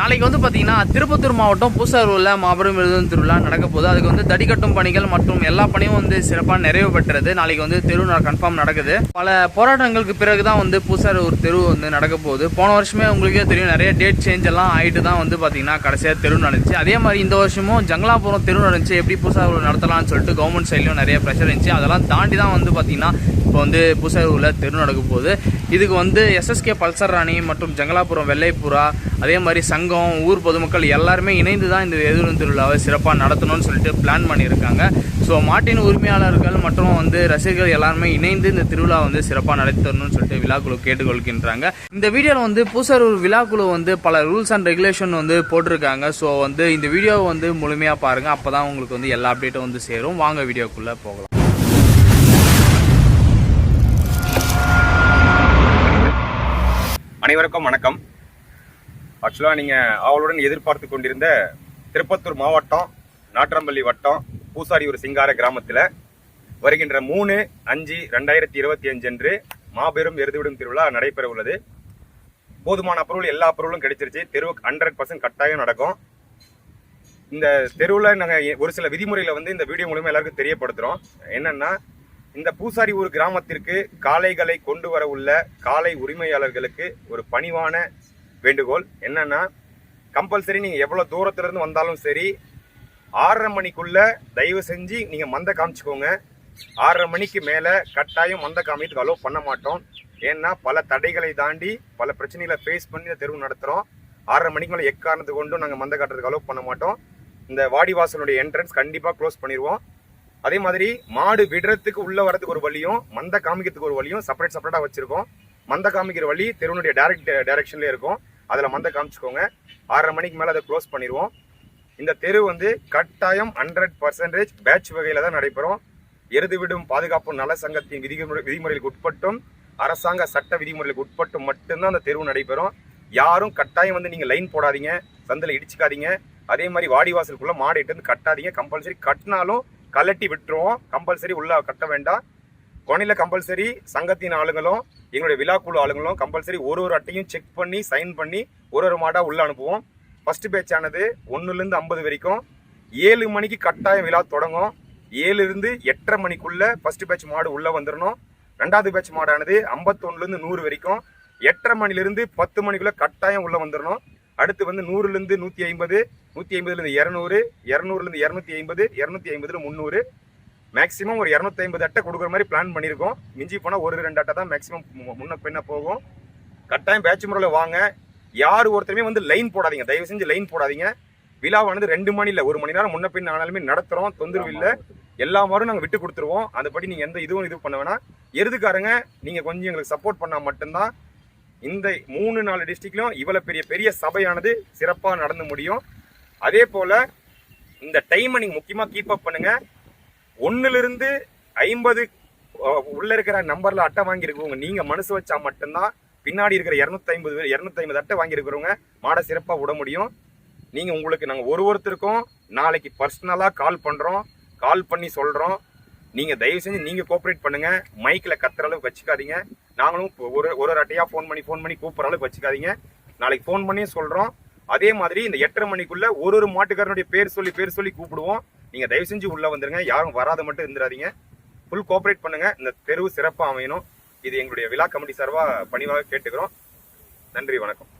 நாளைக்கு வந்து பார்த்தீங்கன்னா திருப்பத்தூர் மாவட்டம் பூசாரூரில் மாபெரும் விருதும் திருவிழா நடக்க போகுது. அதுக்கு வந்து தடிக்கட்டும் பணிகள் மற்றும் எல்லா பணியும் வந்து சிறப்பாக நிறைவு பெற்றது. நாளைக்கு வந்து தெரு கன்ஃபார்ம் நடக்குது. பல போராட்டங்களுக்கு பிறகு தான் வந்து பூசாரூர் தெரு வந்து நடக்க போகுது. போன வருஷமே உங்களுக்கே தெரியும் நிறைய டேட் சேஞ்ச் எல்லாம் ஆயிட்டு தான் வந்து பார்த்தீங்கன்னா கடைசியாக தெரு நடந்துச்சு. அதே மாதிரி இந்த வருஷமும் ஜங்கலாபுரம் தெரு நடந்துச்சு. எப்படி பூசாரூர் நடத்தலாம்னு சொல்லிட்டு கவர்மெண்ட் சைட்லையும் நிறைய ப்ரெஷர் இருந்துச்சு. அதெல்லாம் தாண்டி தான் வந்து பார்த்தீங்கன்னா இப்போ வந்து பூசாரூரில் தெரு நடக்க போகுது. இதுக்கு வந்து எஸ்எஸ்கே பல்சர் ராணி மற்றும் ஜங்கலாபுரம் வெள்ளைப்புறா அதே மாதிரி சங்க சங்கம் ஊர் பொதுமக்கள் எல்லாருமே இணைந்து தான் இந்த எதிரும் திருவிழாவை சிறப்பாக நடத்தணும்னு சொல்லிட்டு பிளான் பண்ணியிருக்காங்க. ஸோ மாட்டின் உரிமையாளர்கள் மற்றும் வந்து ரசிகர்கள் எல்லாருமே இணைந்து இந்த திருவிழா வந்து சிறப்பாக நடத்தி தரணும்னு சொல்லிட்டு விழாக்குழு கேட்டுக்கொள்கின்றாங்க. இந்த வீடியோவில் வந்து பூசரூர் விழாக்குழு வந்து பல ரூல்ஸ் அண்ட் ரெகுலேஷன் வந்து போட்டிருக்காங்க. ஸோ வந்து இந்த வீடியோவை வந்து முழுமையாக பாருங்கள் அப்போ தான் உங்களுக்கு வந்து எல்லா அப்டேட்டும் வந்து சேரும். வாங்க வீடியோக்குள்ளே போகலாம். அனைவருக்கும் வணக்கம். ஆக்சுவலாக நீங்கள் ஆவலுடன் எதிர்பார்த்து கொண்டிருந்த திருப்பத்தூர் மாவட்டம் நாற்றம்பள்ளி வட்டம் பூசாரி ஒரு சிங்கார கிராமத்தில் வருகின்ற மூணு அஞ்சு ரெண்டாயிரத்தி இருபத்தி அஞ்சு அன்று மாபெரும் எருதுவிடும் திருவிழா நடைபெற உள்ளது போதுமான அப்ரூவல் எல்லா அப்ரூவலும் கிடைச்சிருச்சு. தெருவுக்கு ஹண்ட்ரட் பர்சன்ட் கட்டாயம் நடக்கும். இந்த தெருவில் நாங்கள் ஒரு சில விதிமுறைகளை வந்து இந்த வீடியோ மூலமாக எல்லாருக்கும் தெரியப்படுத்துகிறோம் என்னென்னா இந்த பூசாரி ஊர் கிராமத்திற்கு காளைகளை கொண்டு வர உள்ள காளை உரிமையாளர்களுக்கு ஒரு பணிவான வேண்டுகோள் என்னன்னா கம்பல்சரி நீங்க எவ்வளவு தூரத்துல இருந்து வந்தாலும் சரி ஆறரை மணிக்குள்ள தயவு செஞ்சு நீங்க மந்த காமிச்சுக்கோங்க. ஆறரை மணிக்கு மேல கட்டாயம் மந்த காமிக்கிறதுக்கு அலோவ் பண்ண மாட்டோம். ஏன்னா பல தடைகளை தாண்டி பல பிரச்சனைகளை ஃபேஸ் பண்ணி இந்த தெருவு நடத்துகிறோம் ஆறரை மணிக்கு மேலே எக்காரணத்து கொண்டும் நாங்கள் மந்த காட்டுறதுக்கு அலோவ் பண்ண மாட்டோம். இந்த வாடிவாசலுடைய என்ட்ரன்ஸ் கண்டிப்பாக க்ளோஸ் பண்ணிடுவோம். அதே மாதிரி மாடு விடுறதுக்கு உள்ளே வரதுக்கு ஒரு வழியும் மந்த காமிக்கிறதுக்கு ஒரு வழியும் செப்பரேட் செப்பரேட்டாக வச்சுருக்கோம். மந்த காமிக்கிற வழி தெருவனுடைய டைரக்ட் டைரக்ஷன்ல இருக்கும். அதில் மந்த காமிச்சுக்கோங்க. ஆறரை மணிக்கு மேலே அதை க்ளோஸ் பண்ணிடுவோம் இந்த தெரு வந்து கட்டாயம் ஹண்ட்ரட் பர்சன்டேஜ் பேட்ச் வகையில் தான் நடைபெறும். எருது விடும் பாதுகாப்பு நல சங்கத்தின் விதிமுறை விதிமுறைகளுக்கு உட்பட்டும் அரசாங்க சட்ட விதிமுறைகளுக்கு உட்பட்டும் மட்டும்தான் அந்த தெருவு நடைபெறும். யாரும் கட்டாயம் வந்து நீங்கள் லைன் போடாதீங்க சந்தில் இடிச்சுக்காதீங்க. அதே மாதிரி வாடிவாசலுக்குள்ளே மாடு இட்டு வந்து கட்டாதீங்க. கம்பல்சரி கட்டினாலும் கலட்டி விட்டுருவோம். கம்பல்சரி உள்ளே கட்ட வேண்டாம். கொனையில் கம்பல்சரி சங்கத்தின் ஆளுங்களும் எங்களுடைய விழாக்குழு ஆளுங்களும் கம்பல்சரி ஒரு ஒரு அட்டையும் செக் பண்ணி சைன் பண்ணி ஒரு ஒரு மாடாக உள்ளே அனுப்புவோம். ஃபஸ்ட்டு பேட்ச் ஆனது ஐம்பது வரைக்கும். ஏழு மணிக்கு கட்டாயம் விழா தொடங்கும். ஏழுலேருந்து எட்டரை மணிக்குள்ளே ஃபஸ்ட்டு பேட்ச் மாடு உள்ளே வந்துடணும் ரெண்டாவது பேட்ச் மாடானது ஐம்பத்தொன்னுலேருந்து நூறு வரைக்கும். எட்டரை மணிலேருந்து பத்து மணிக்குள்ளே கட்டாயம் உள்ளே வந்துடணும் அடுத்து வந்து நூறுலேருந்து நூற்றி ஐம்பது நூற்றி ஐம்பதுலேருந்து இரநூறு இரநூறுலேருந்து இரநூத்தி ஐம்பது இரநூத்தி ஐம்பதுல முந்நூறு. மேக்ஸிமம் ஒரு இரநூத்தி ஐம்பது அட்டை கொடுக்குற மாதிரி பிளான் பண்ணியிருக்கோம். மிஞ்சி போனா ஒரு ரெண்டு அட்டை தான் மேக்ஸிமம் முன்ன பின்ன போகும். கட்டாயம் பேட்ச் முறையில் வாங்க. யார் ஒருத்தருமே வந்து லைன் போடாதீங்க. தயவு செஞ்சு லைன் போடாதீங்க. விழாவானது ரெண்டு மணி இல்லை ஒரு மணி நேரம் முன்ன பின் ஆனாலுமே நடத்துறோம் தொந்தரவு இல்லை. எல்லா மாரும் நாங்கள் விட்டு கொடுத்துருவோம். அதுபடி நீங்கள் எந்த இதுவும் இது பண்ண வேணாம். எருதுக்காரங்க நீங்கள் கொஞ்சம் எங்களுக்கு சப்போர்ட் பண்ணால் மட்டும்தான் இந்த மூணு நாலு டிஸ்ட்ரிக்ட்லையும் இவ்வளவு பெரிய பெரிய சபையானது சிறப்பாக நடந்து முடியும். அதே போல இந்த டைமை நீங்க முக்கியமா கீப் அப் பண்ணுங்க. ஒன்றுலேருந்து ஐம்பது உள்ள இருக்கிற நம்பர்ல அட்டை வாங்கியிருக்கவங்க நீங்கள் நீங்க மனசு வச்சா மட்டும்தான் பின்னாடி இருக்கிற இருநூத்தி ஐம்பது இருநூத்தி ஐம்பது அட்டை வாங்கியிருக்கிறவங்க மாடை சிறப்பாக விட முடியும். நீங்க உங்களுக்கு நாங்கள் ஒரு ஒருத்தருக்கும் நாளைக்கு பர்சனலாக கால் பண்றோம். கால் பண்ணி சொல்றோம். நீங்க தயவு செஞ்சு நீங்க கோஆப்ரேட் பண்ணுங்க. மைக்கில் கத்துற அளவுக்கு வச்சுக்காதீங்க. நாங்களும் ஒரு ஒரு ஒரு ஃபோன் பண்ணி ஃபோன் பண்ணி கூப்பிட்ற அளவுக்கு வச்சுக்காதீங்க. நாளைக்கு ஃபோன் பண்ணி சொல்றோம். அதே மாதிரி இந்த எட்டரை மணிக்குள்ள ஒரு ஒரு மாட்டுக்காரனுடைய பேர் சொல்லி பேர் சொல்லி கூப்பிடுவோம். நீங்க தயவு செஞ்சு உள்ள வந்துருங்க. யாரும் வராத மட்டும் இருந்துடாதீங்க. ஃபுல் கோஆபரேட் பண்ணுங்க. இந்த தெருவு சிறப்பாக அமையணும். இது எங்களுடைய விழா கமிட்டி சார்பாக பணிவாக கேட்டுக்கிறோம். நன்றி வணக்கம்.